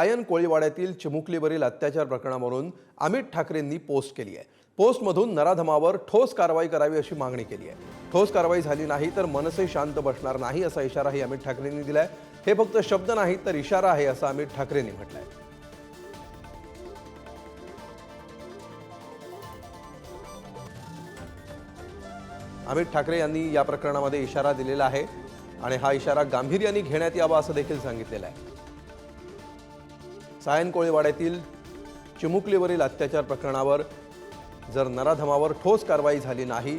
Ion कोळीवाड्यातील चिमुकलीवरील अत्याचार प्रकरणावरून अमित ठाकरेंनी पोस्ट केली आहे. पोस्टमधून नराधमावर ठोस कारवाई करावी अशी मागणी केली आहे. ठोस कारवाई झाली नाही तर मनसे शांत बसणार नाही असा इशाराही अमित ठाकरेंनी दिलाय. हे फक्त शब्द नाही तर इशारा आहे असं अमित ठाकरेंनी म्हटलंय. अमित ठाकरे यांनी या प्रकरणामध्ये इशारा दिलेला आहे आणि हा इशारा गांभीर्याने घेण्यात यावा असं देखील सांगितलेलं आहे. सायन कोळीवाड्यातील चिमुकलीवरील अत्याचार प्रकरणावर जर नराधमावर ठोस कारवाई झाली नाही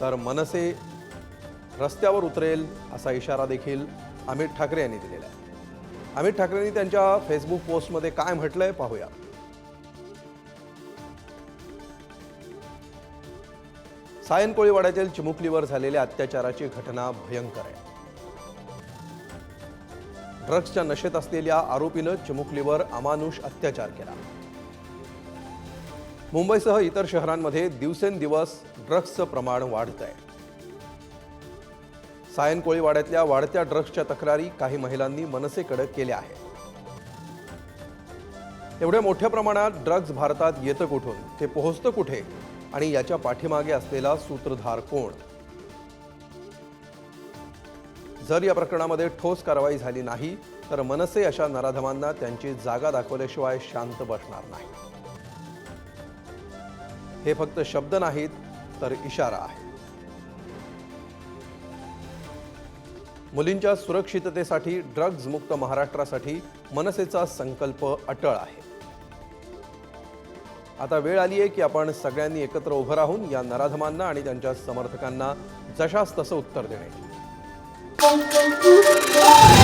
तर मनसे रस्त्यावर उतरेल असा इशारा देखील अमित ठाकरे यांनी दिलेला आहे. अमित ठाकरेंनी त्यांच्या फेसबुक पोस्टमध्ये काय म्हटलंय पाहूया. सायन कोळीवाड्यातील चिमुकलीवर झालेल्या अत्याचाराची घटना भयंकर आहे. ड्रग्सच्या नशेत असलेल्या आरोपीनं चिमुकलीवर अमानुष अत्याचार केला. मुंबईसह इतर शहरांमध्ये दिवसेंदिवस ड्रग्सचं प्रमाण वाढत आहे सायन कोळीवाड्यातल्या वाढत्या ड्रग्सच्या तक्रारी काही महिलांनी मनसेकडे केल्या आहेत. एवढ्या मोठ्या प्रमाणात ड्रग्ज भारतात येतं कुठून? ते पोहोचतं कुठे? आणि याच्या पाठीमागे असलेला सूत्रधार कोण? जर या प्रकरणामध्ये ठोस कारवाई झाली नाही तर मनसे अशा नराधमांना त्यांची जागा दाखवल्याशिवाय शांत बसणार नाही. हे फक्त शब्द नाहीत तर इशारा आहे. मुलींच्या सुरक्षिततेसाठी ड्रग्ज मुक्त महाराष्ट्रासाठी मनसेचा संकल्प अटळ आहे. आता वेळ आली आहे की आपण सगळ्यांनी एकत्र उभं राहून या नराधमांना आणि त्यांच्या समर्थकांना जशास तसं उत्तर देण्याची boom, boom.